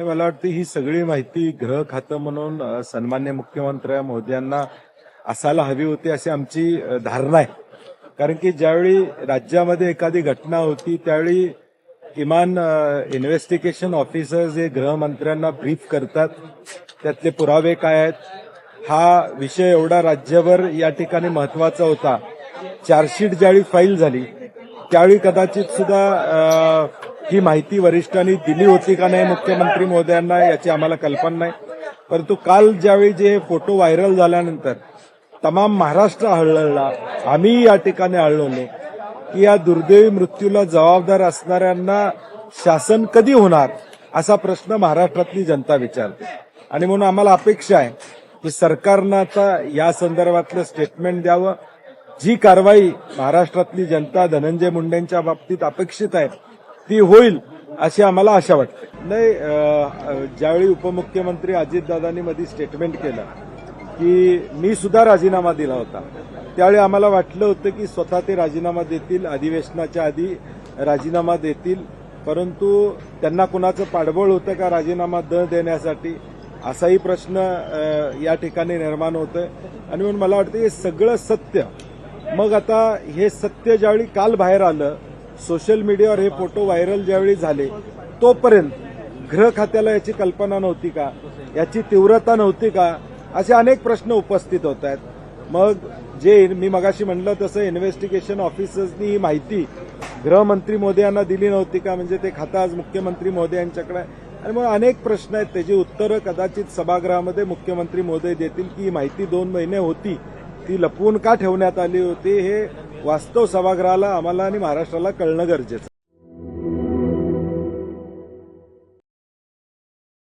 नाही, मला वाटतं ही सगळी माहिती गृह खातं म्हणून सन्मान्य मुख्यमंत्री मोदयांना असायला हवी होती अशी आमची धारणा आहे. कारण की ज्यावेळी राज्यामध्ये एखादी घटना होती त्यावेळी किमान इन्व्हेस्टिगेशन ऑफिसर्स हे गृहमंत्र्यांना ब्रीफ करतात त्यातले पुरावे काय आहेत? हा विषय एवढा राज्यभर या ठिकाणी महत्त्वाचा होता. चार्जशीट ज्यावेळी फाईल झाली त्यावेळी कदाचित सुद्धा ही माहिती वरिष्ठांनी दिली होती का नाही मुख्यमंत्री महोदयांना याची आम्हाला कल्पना नाही. परंतु काल ज्यावेळी जे फोटो व्हायरल झाल्यानंतर तमाम महाराष्ट्र हळहळला आम्ही या ठिकाणी हळहळलो की या दुर्दैवी मृत्यूला जबाबदार असणाऱ्यांना शासन कधी होणार असा प्रश्न महाराष्ट्रातली जनता विचारते. आणि म्हणून आम्हाला अपेक्षा आहे की सरकारनं आता या संदर्भातलं स्टेटमेंट द्यावं. जी कारवाई महाराष्ट्रातली जनता धनंजय मुंडेंच्या बाबतीत अपेक्षित आहे ती होईल अशी आम्हाला आशा वाटते. नाही ज्यावेळी उपमुख्यमंत्री अजितदादांनी मध्ये स्टेटमेंट केलं की मी सुद्धा राजीनामा दिला होता त्यावेळी आम्हाला वाटलं होतं की स्वतः ते राजीनामा देतील अधिवेशनाच्या आधी राजीनामा देतील परंतु त्यांना कुणाचं पाठबळ होतं का राजीनामा न देण्यासाठी असाही प्रश्न या ठिकाणी निर्माण होतोय. आणि म्हणून मला वाटतं हे सगळं सत्य. मग आता हे सत्य ज्यावेळी काल बाहेर आलं सोशल मीडियावर हे फोटो व्हायरल ज्यावेळी झाले तोपर्यंत गृह खात्याला याची कल्पना नव्हती का? याची तीव्रता नव्हती का? असे अनेक प्रश्न उपस्थित होत आहेत. मग जे मी मगाशी म्हणलं तसं इन्व्हेस्टिगेशन ऑफिसर्सनी ही माहिती गृहमंत्री मोदयांना दिली नव्हती का? म्हणजे ते खातं आज मुख्यमंत्री मोदी यांच्याकडे आणि मग अनेक प्रश्न आहेत. त्याची उत्तरं कदाचित सभागृहामध्ये मुख्यमंत्री मोदी देतील की ही माहिती दोन महिने होती. ती लपवून का ठेवण्यात आली होती? हे वास्तव सभागृहाला आम्हाला आणि महाराष्ट्राला कळणं गरजेचं